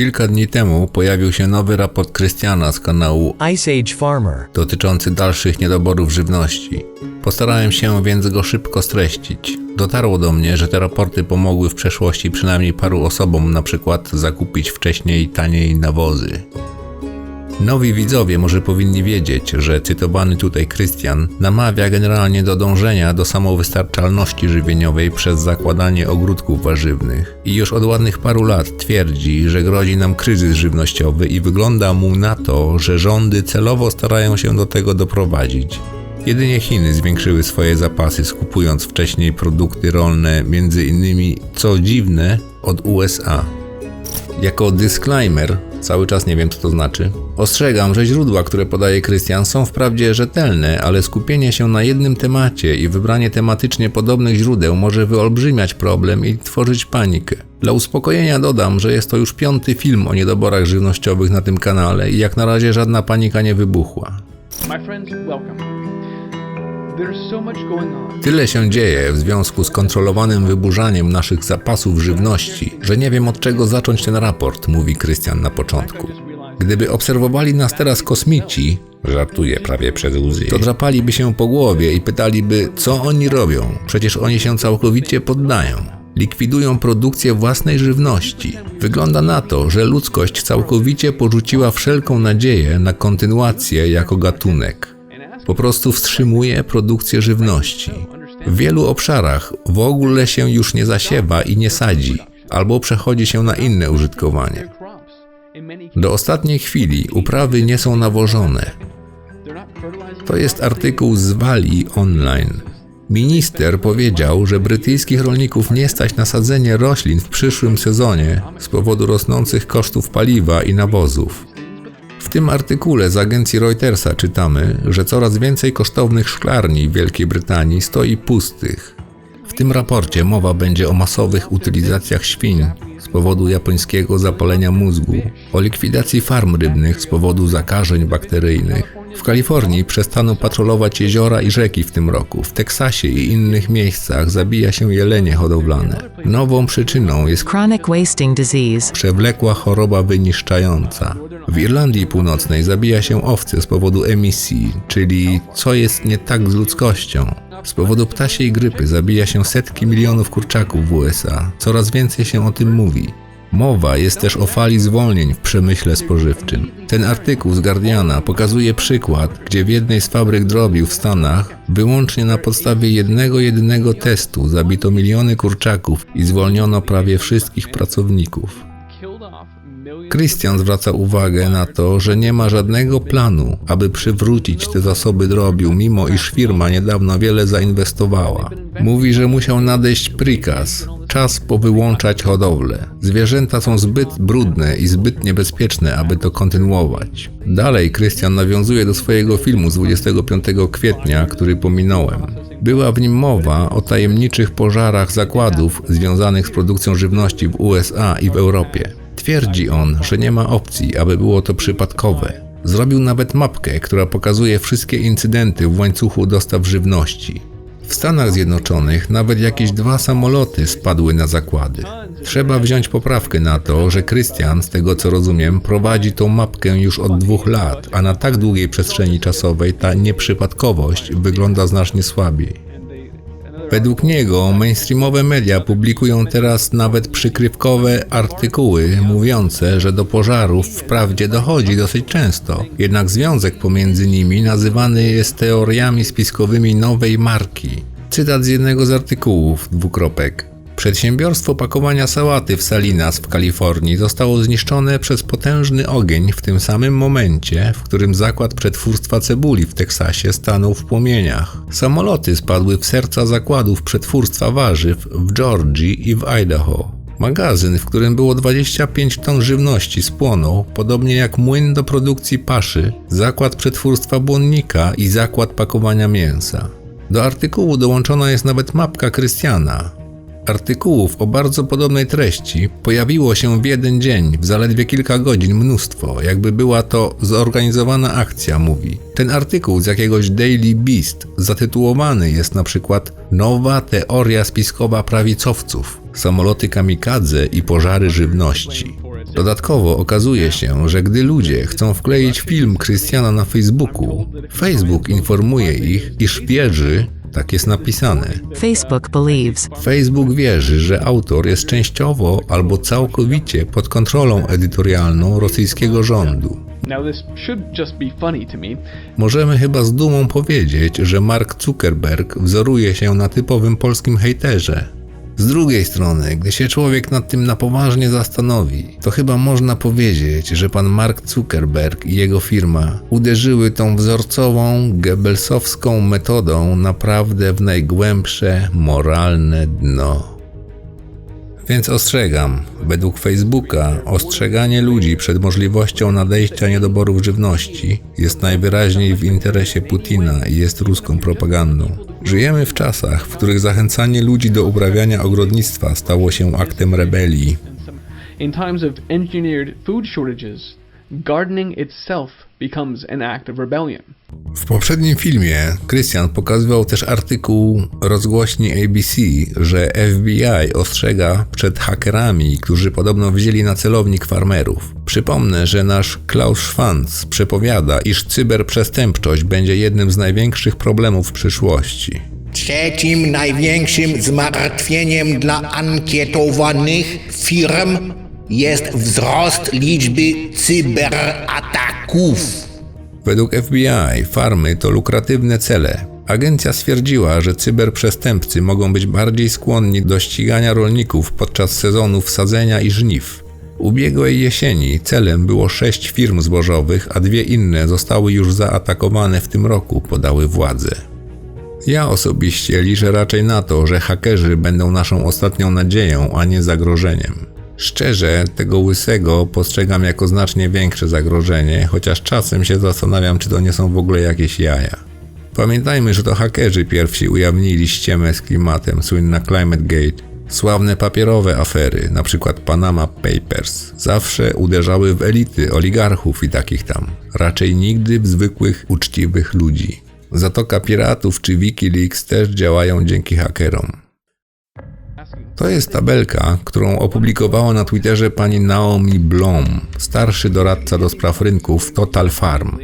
Kilka dni temu pojawił się nowy raport Krystiana z kanału Ice Age Farmer. dotyczący dalszych niedoborów żywności. Postarałem się więc go szybko streścić. Dotarło do mnie, że te raporty pomogły w przeszłości przynajmniej paru osobom na przykład zakupić wcześniej taniej nawozy. Nowi widzowie może powinni wiedzieć, że cytowany tutaj Krystian namawia generalnie do dążenia do samowystarczalności żywieniowej przez zakładanie ogródków warzywnych i już od ładnych paru lat twierdzi, że grozi nam kryzys żywnościowy i wygląda mu na to, że rządy celowo starają się do tego doprowadzić. Jedynie Chiny zwiększyły swoje zapasy, skupując wcześniej produkty rolne, między innymi, co dziwne, od USA. Jako disclaimer, cały czas nie wiem co to znaczy, ostrzegam, że źródła, które podaje Krystian są wprawdzie rzetelne, ale skupienie się na jednym temacie i wybranie tematycznie podobnych źródeł może wyolbrzymiać problem i tworzyć panikę. Dla uspokojenia dodam, że jest to już piąty film o niedoborach żywnościowych na tym kanale i jak na razie żadna panika nie wybuchła. My welcome. Tyle się dzieje w związku z kontrolowanym wyburzaniem naszych zapasów żywności, że nie wiem od czego zacząć ten raport, mówi Krystian na początku. Gdyby obserwowali nas teraz kosmici, żartuję prawie przez łzy, to drapaliby się po głowie i pytaliby, co oni robią. Przecież oni się całkowicie poddają. Likwidują produkcję własnej żywności. Wygląda na to, że ludzkość całkowicie porzuciła wszelką nadzieję na kontynuację jako gatunek po prostu wstrzymuje produkcję żywności. W wielu obszarach w ogóle się już nie zasiewa i nie sadzi, albo przechodzi się na inne użytkowanie. Do ostatniej chwili uprawy nie są nawożone. To jest artykuł z Wali Online. Minister powiedział, że brytyjskich rolników nie stać na sadzenie roślin w przyszłym sezonie z powodu rosnących kosztów paliwa i nawozów. W tym artykule z agencji Reutersa czytamy, że coraz więcej kosztownych szklarni w Wielkiej Brytanii stoi pustych. W tym raporcie mowa będzie o masowych utylizacjach świń z powodu japońskiego zapalenia mózgu, o likwidacji farm rybnych z powodu zakażeń bakteryjnych. W Kalifornii przestaną patrolować jeziora i rzeki w tym roku. W Teksasie i innych miejscach zabija się jelenie hodowlane. Nową przyczyną jest Chronic wasting disease. przewlekła choroba wyniszczająca. W Irlandii Północnej zabija się owce z powodu emisji, czyli co jest nie tak z ludzkością. Z powodu ptasiej grypy zabija się setki milionów kurczaków w USA. Coraz więcej się o tym mówi. Mowa jest też o fali zwolnień w przemyśle spożywczym. Ten artykuł z Guardiana pokazuje przykład, gdzie w jednej z fabryk drobiu w Stanach wyłącznie na podstawie jednego jedynego testu zabito miliony kurczaków i zwolniono prawie wszystkich pracowników. Christian zwraca uwagę na to, że nie ma żadnego planu, aby przywrócić te zasoby drobiu, mimo iż firma niedawno wiele zainwestowała. Mówi, że musiał nadejść prikaz, czas powyłączać hodowlę. Zwierzęta są zbyt brudne i zbyt niebezpieczne, aby to kontynuować. Dalej Christian nawiązuje do swojego filmu z 25 kwietnia, który pominąłem. Była w nim mowa o tajemniczych pożarach zakładów związanych z produkcją żywności w USA i w Europie. Twierdzi on, że nie ma opcji, aby było to przypadkowe. Zrobił nawet mapkę, która pokazuje wszystkie incydenty w łańcuchu dostaw żywności. W Stanach Zjednoczonych nawet jakieś dwa samoloty spadły na zakłady. Trzeba wziąć poprawkę na to, że Krystian, z tego co rozumiem, prowadzi tą mapkę już od dwóch lat, a na tak długiej przestrzeni czasowej ta nieprzypadkowość wygląda znacznie słabiej. Według niego mainstreamowe media publikują teraz nawet przykrywkowe artykuły mówiące, że do pożarów wprawdzie dochodzi dosyć często, jednak związek pomiędzy nimi nazywany jest teoriami spiskowymi nowej marki. Cytat z jednego z artykułów, dwukropek. Przedsiębiorstwo pakowania sałaty w Salinas w Kalifornii zostało zniszczone przez potężny ogień w tym samym momencie, w którym zakład przetwórstwa cebuli w Teksasie stanął w płomieniach. Samoloty spadły w serca zakładów przetwórstwa warzyw w Georgii i w Idaho. Magazyn, w którym było 25 ton żywności, spłonął, podobnie jak młyn do produkcji paszy, zakład przetwórstwa błonnika i zakład pakowania mięsa. Do artykułu dołączona jest nawet mapka Krystiana. Artykułów o bardzo podobnej treści pojawiło się w jeden dzień, w zaledwie kilka godzin mnóstwo, jakby była to zorganizowana akcja, mówi. Ten artykuł z jakiegoś Daily Beast zatytułowany jest na przykład Nowa teoria spiskowa prawicowców, samoloty kamikadze i pożary żywności. Dodatkowo okazuje się, że gdy ludzie chcą wkleić film Krystiana na Facebooku, Facebook informuje ich, iż wierzy, tak jest napisane. Facebook believes Facebook wierzy, że autor jest częściowo albo całkowicie pod kontrolą edytorialną rosyjskiego rządu. Możemy chyba z dumą powiedzieć, że Mark Zuckerberg wzoruje się na typowym polskim hejterze. Z drugiej strony, gdy się człowiek nad tym na poważnie zastanowi, to chyba można powiedzieć, że pan Mark Zuckerberg i jego firma uderzyły tą wzorcową, Goebbelsowską metodą naprawdę w najgłębsze moralne dno. Więc ostrzegam, według Facebooka ostrzeganie ludzi przed możliwością nadejścia niedoborów żywności jest najwyraźniej w interesie Putina i jest ruską propagandą. Żyjemy w czasach, w których zachęcanie ludzi do uprawiania ogrodnictwa stało się aktem rebelii. in times of engineered food shortages, gardening itself becomes an act of rebellion. W poprzednim filmie Christian pokazywał też artykuł rozgłośni ABC, że FBI ostrzega przed hakerami, którzy podobno wzięli na celownik farmerów. Przypomnę, że nasz Klaus Schwanz przepowiada, iż cyberprzestępczość będzie jednym z największych problemów przyszłości. Trzecim największym zmartwieniem dla ankietowanych firm jest wzrost liczby cyberataków. Według FBI farmy to lukratywne cele. Agencja stwierdziła, że cyberprzestępcy mogą być bardziej skłonni do ścigania rolników podczas sezonów sadzenia i żniw. Ubiegłej jesieni celem było sześć firm zbożowych, a dwie inne zostały już zaatakowane w tym roku, podały władze. Ja osobiście liczę raczej na to, że hakerzy będą naszą ostatnią nadzieją, a nie zagrożeniem. Szczerze, tego łysego postrzegam jako znacznie większe zagrożenie, chociaż czasem się zastanawiam, czy to nie są w ogóle jakieś jaja. Pamiętajmy, że to hakerzy pierwsi ujawnili ściemę z klimatem, słynna Climate Gate. Sławne papierowe afery, np. Panama Papers, zawsze uderzały w elity, oligarchów i takich tam. Raczej nigdy w zwykłych, uczciwych ludzi. Zatoka Piratów czy Wikileaks też działają dzięki hakerom. To jest tabelka, którą opublikowała na Twitterze pani Naomi Blom, starszy doradca do spraw rynków Total Farm.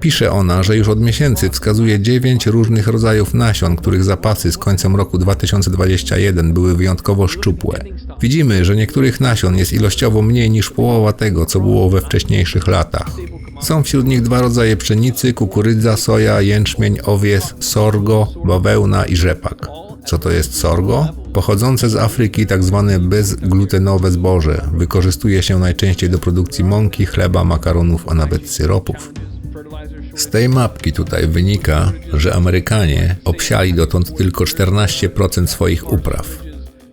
Pisze ona, że już od miesięcy wskazuje 9 różnych rodzajów nasion, których zapasy z końcem roku 2021 były wyjątkowo szczupłe. Widzimy, że niektórych nasion jest ilościowo mniej niż połowa tego, co było we wcześniejszych latach. Są wśród nich dwa rodzaje pszenicy, kukurydza, soja, jęczmień, owies, sorgo, bawełna i rzepak. Co to jest sorgo? Pochodzące z Afryki tak zwane bezglutenowe zboże wykorzystuje się najczęściej do produkcji mąki, chleba, makaronów, a nawet syropów. Z tej mapki tutaj wynika, że Amerykanie obsiali dotąd tylko 14% swoich upraw.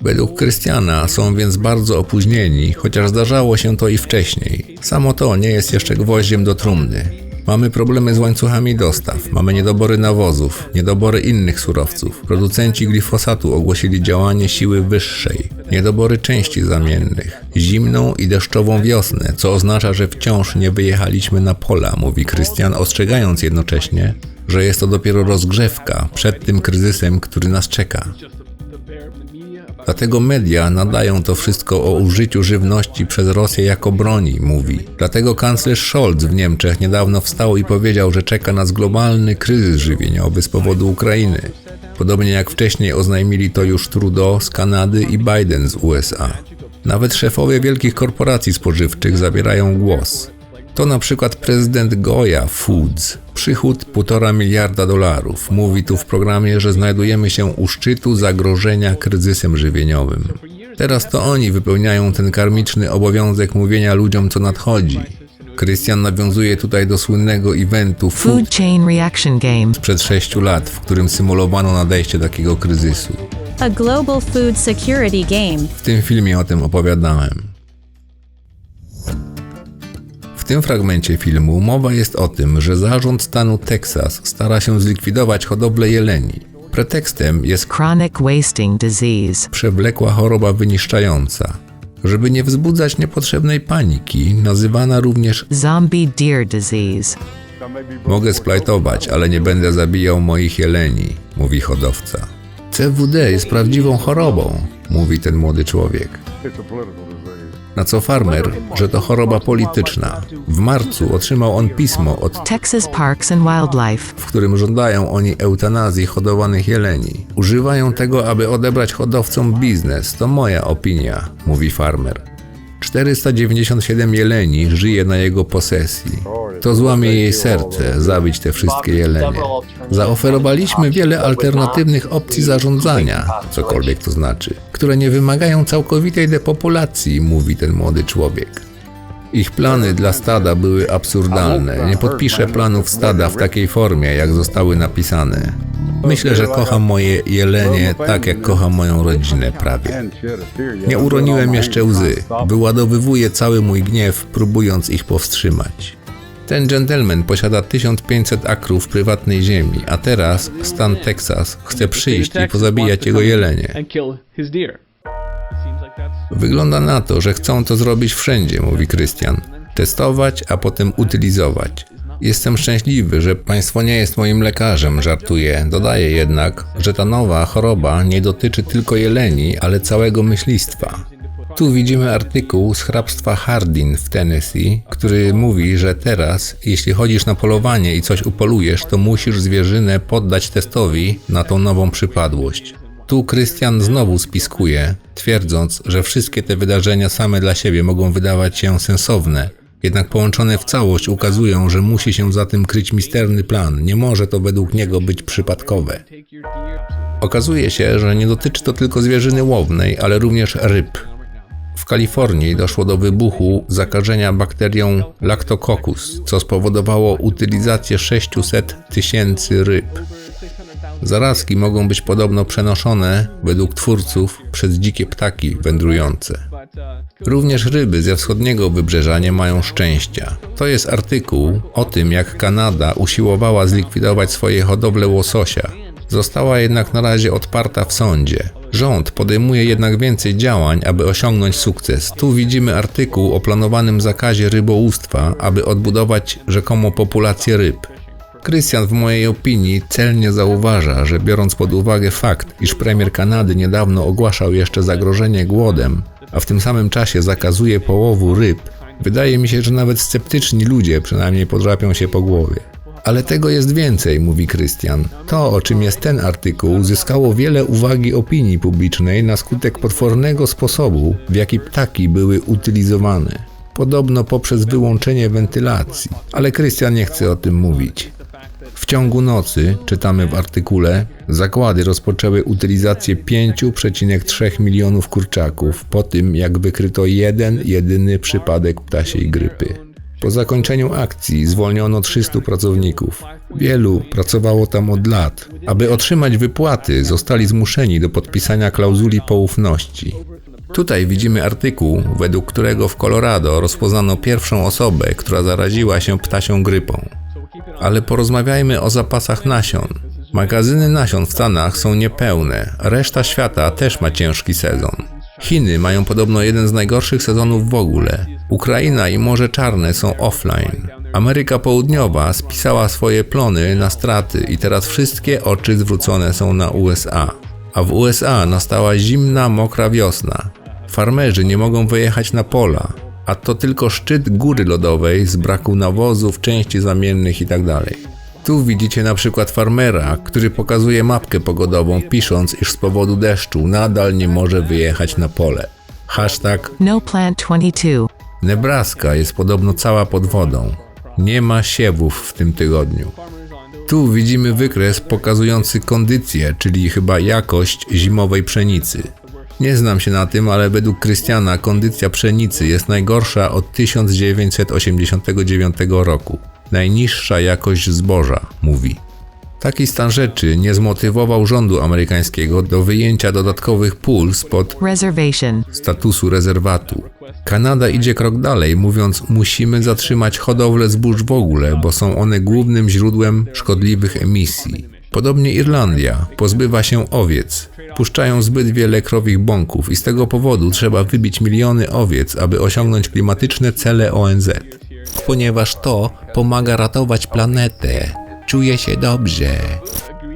Według Krystiana są więc bardzo opóźnieni, chociaż zdarzało się to i wcześniej. Samo to nie jest jeszcze gwoździem do trumny. Mamy problemy z łańcuchami dostaw, mamy niedobory nawozów, niedobory innych surowców. Producenci glifosatu ogłosili działanie siły wyższej, niedobory części zamiennych, zimną i deszczową wiosnę, co oznacza, że wciąż nie wyjechaliśmy na pola, mówi Krystian, ostrzegając jednocześnie, że jest to dopiero rozgrzewka przed tym kryzysem, który nas czeka. Dlatego media nadają to wszystko o użyciu żywności przez Rosję jako broni, mówi. Dlatego kanclerz Scholz w Niemczech niedawno wstał i powiedział, że czeka nas globalny kryzys żywieniowy z powodu Ukrainy. Podobnie jak wcześniej oznajmili to już Trudeau z Kanady i Biden z USA. Nawet szefowie wielkich korporacji spożywczych zabierają głos. To na przykład prezydent Goya Foods. Przychód 1,5 miliarda dolarów. Mówi tu w programie, że znajdujemy się u szczytu zagrożenia kryzysem żywieniowym. Teraz to oni wypełniają ten karmiczny obowiązek mówienia ludziom, co nadchodzi. Krystian nawiązuje tutaj do słynnego eventu Food Chain Reaction Game. sprzed 6 lat, w którym symulowano nadejście takiego kryzysu. A global food security game. W tym filmie o tym opowiadałem. W tym fragmencie filmu mowa jest o tym, że zarząd stanu Teksas stara się zlikwidować hodowlę jeleni. Pretekstem jest Chronic wasting disease. przewlekła choroba wyniszczająca. Żeby nie wzbudzać niepotrzebnej paniki, nazywana również Zombie deer disease. Mogę splajtować, ale nie będę zabijał moich jeleni, mówi hodowca. CWD jest prawdziwą chorobą, mówi ten młody człowiek. Na co farmer, że to choroba polityczna. W marcu otrzymał on pismo od Texas Parks and Wildlife. w którym żądają oni eutanazji hodowanych jeleni. Używają tego, aby odebrać hodowcom biznes. To moja opinia, mówi farmer. 497 jeleni żyje na jego posesji. To złamie jej serce, zabić te wszystkie jelenie. Zaoferowaliśmy wiele alternatywnych opcji zarządzania, cokolwiek to znaczy, które nie wymagają całkowitej depopulacji, mówi ten młody człowiek. Ich plany dla stada były absurdalne. Nie podpiszę planów stada w takiej formie, jak zostały napisane. Myślę, że kocham moje jelenie tak, jak kocham moją rodzinę prawie. Nie uroniłem jeszcze łzy. Wyładowywuję cały mój gniew, próbując ich powstrzymać. Ten gentleman posiada 1500 akrów prywatnej ziemi, a teraz stan Teksas chce przyjść i pozabijać jego jelenie. Wygląda na to, że chcą to zrobić wszędzie, mówi Krystian. Testować, a potem utylizować. Jestem szczęśliwy, że państwo nie jest moim lekarzem, żartuję. Dodaję jednak, że ta nowa choroba nie dotyczy tylko jeleni, ale całego myślistwa. Tu widzimy artykuł z hrabstwa Hardin w Tennessee, który mówi, że teraz, jeśli chodzisz na polowanie i coś upolujesz, to musisz zwierzynę poddać testowi na tą nową przypadłość. Tu Krystian znowu spiskuje, twierdząc, że wszystkie te wydarzenia same dla siebie mogą wydawać się sensowne, jednak połączone w całość ukazują, że musi się za tym kryć misterny plan. Nie może to według niego być przypadkowe. Okazuje się, że nie dotyczy to tylko zwierzyny łownej, ale również ryb. W Kalifornii doszło do wybuchu zakażenia bakterią Lactococcus, co spowodowało utylizację 600 tysięcy ryb. Zarazki mogą być podobno przenoszone, według twórców, przez dzikie ptaki wędrujące. Również ryby ze wschodniego wybrzeża nie mają szczęścia. To jest artykuł o tym, jak Kanada usiłowała zlikwidować swoje hodowle łososia. Została jednak na razie odparta w sądzie. Rząd podejmuje jednak więcej działań, aby osiągnąć sukces. Tu widzimy artykuł o planowanym zakazie rybołówstwa, aby odbudować rzekomo populację ryb. Krystian w mojej opinii celnie zauważa, że biorąc pod uwagę fakt, iż premier Kanady niedawno ogłaszał jeszcze zagrożenie głodem, a w tym samym czasie zakazuje połowu ryb, wydaje mi się, że nawet sceptyczni ludzie przynajmniej podrapią się po głowie. Ale tego jest więcej, mówi Krystian. To, o czym jest ten artykuł, zyskało wiele uwagi opinii publicznej na skutek potwornego sposobu, w jaki ptaki były utylizowane. Podobno poprzez wyłączenie wentylacji, ale Krystian nie chce o tym mówić. W ciągu nocy, czytamy w artykule, zakłady rozpoczęły utylizację 5,3 milionów kurczaków po tym, jak wykryto jeden jedyny przypadek ptasiej grypy. Po zakończeniu akcji zwolniono 300 pracowników. Wielu pracowało tam od lat. Aby otrzymać wypłaty, zostali zmuszeni do podpisania klauzuli poufności. Tutaj widzimy artykuł, według którego w Colorado rozpoznano pierwszą osobę, która zaraziła się ptasią grypą. Ale porozmawiajmy o zapasach nasion. Magazyny nasion w Stanach są niepełne, reszta świata też ma ciężki sezon. Chiny mają podobno jeden z najgorszych sezonów w ogóle. Ukraina i Morze Czarne są offline. Ameryka Południowa spisała swoje plony na straty i teraz wszystkie oczy zwrócone są na USA. A w USA nastała zimna, mokra wiosna. Farmerzy nie mogą wyjechać na pola, a to tylko szczyt góry lodowej z braku nawozów, części zamiennych itd. Tu widzicie na przykład farmera, który pokazuje mapkę pogodową, pisząc, iż z powodu deszczu nadal nie może wyjechać na pole. Hashtag No Plant 22. Nebraska jest podobno cała pod wodą. Nie ma siewów w tym tygodniu. Tu widzimy wykres pokazujący kondycję, czyli chyba jakość zimowej pszenicy. Nie znam się na tym, ale według Krystiana kondycja pszenicy jest najgorsza od 1989 roku. Najniższa jakość zboża, mówi. Taki stan rzeczy nie zmotywował rządu amerykańskiego do wyjęcia dodatkowych pól spod statusu rezerwatu. Kanada idzie krok dalej, mówiąc, musimy zatrzymać hodowlę zbóż w ogóle, bo są one głównym źródłem szkodliwych emisji. Podobnie Irlandia pozbywa się owiec. Puszczają zbyt wiele krowich bąków i z tego powodu trzeba wybić miliony owiec, aby osiągnąć klimatyczne cele ONZ. Ponieważ to pomaga ratować planetę. Czuję się dobrze.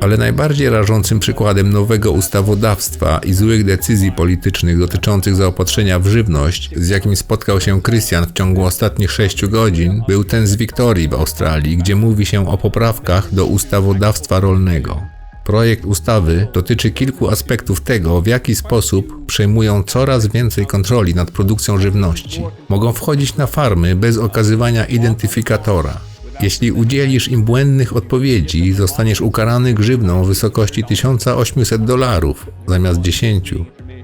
Ale najbardziej rażącym przykładem nowego ustawodawstwa i złych decyzji politycznych dotyczących zaopatrzenia w żywność, z jakim spotkał się Krystian w ciągu ostatnich 6 godzin, był ten z Wiktorii w Australii, gdzie mówi się o poprawkach do ustawodawstwa rolnego. Projekt ustawy dotyczy kilku aspektów tego, w jaki sposób przejmują coraz więcej kontroli nad produkcją żywności. Mogą wchodzić na farmy bez okazywania identyfikatora. Jeśli udzielisz im błędnych odpowiedzi, zostaniesz ukarany grzywną w wysokości 1800 dolarów zamiast 10.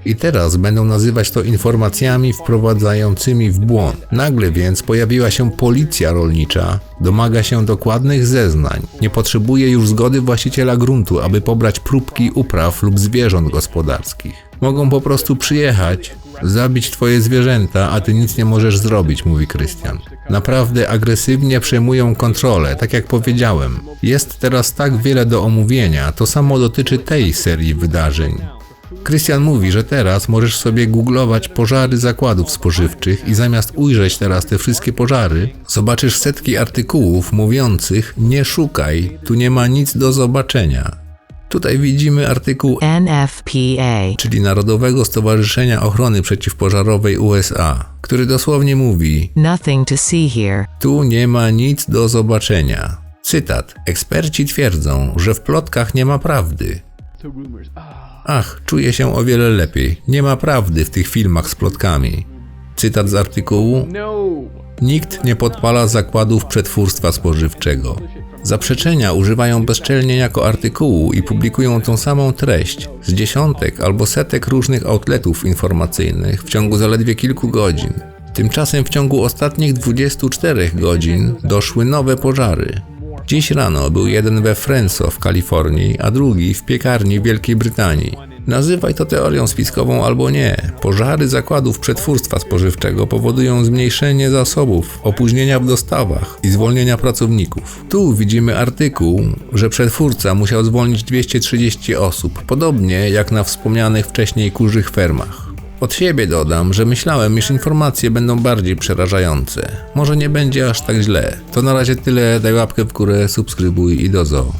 I teraz będą nazywać to informacjami wprowadzającymi w błąd. Nagle więc pojawiła się policja rolnicza, domaga się dokładnych zeznań, nie potrzebuje już zgody właściciela gruntu, aby pobrać próbki upraw lub zwierząt gospodarskich. Mogą po prostu przyjechać, zabić twoje zwierzęta, a ty nic nie możesz zrobić, mówi Krystian. Naprawdę agresywnie przejmują kontrolę, tak jak powiedziałem. Jest teraz tak wiele do omówienia, to samo dotyczy tej serii wydarzeń. Krystian mówi, że teraz możesz sobie googlować pożary zakładów spożywczych i zamiast ujrzeć teraz te wszystkie pożary, zobaczysz setki artykułów mówiących nie szukaj, tu nie ma nic do zobaczenia. Tutaj widzimy artykuł NFPA. czyli Narodowego Stowarzyszenia Ochrony Przeciwpożarowej USA, który dosłownie mówi: Nothing to see here. Tu nie ma nic do zobaczenia. Cytat: Eksperci twierdzą, że w plotkach nie ma prawdy. Ach, czuję się o wiele lepiej. Nie ma prawdy w tych filmach z plotkami. Cytat z artykułu: No. Nikt nie podpala zakładów przetwórstwa spożywczego. Zaprzeczenia używają bezczelnie jako artykułu i publikują tą samą treść z dziesiątek albo setek różnych outletów informacyjnych w ciągu zaledwie kilku godzin. Tymczasem w ciągu ostatnich 24 godzin doszły nowe pożary. Dziś rano był jeden we Frenso w Kalifornii, a drugi w piekarni w Wielkiej Brytanii. Nazywaj to teorią spiskową albo nie. Pożary zakładów przetwórstwa spożywczego powodują zmniejszenie zasobów, opóźnienia w dostawach i zwolnienia pracowników. Tu widzimy artykuł, że przetwórca musiał zwolnić 230 osób, podobnie jak na wspomnianych wcześniej kurzych fermach. Od siebie dodam, że myślałem, iż informacje będą bardziej przerażające. Może nie będzie aż tak źle. To na razie tyle, daj łapkę w górę, subskrybuj i do zoo.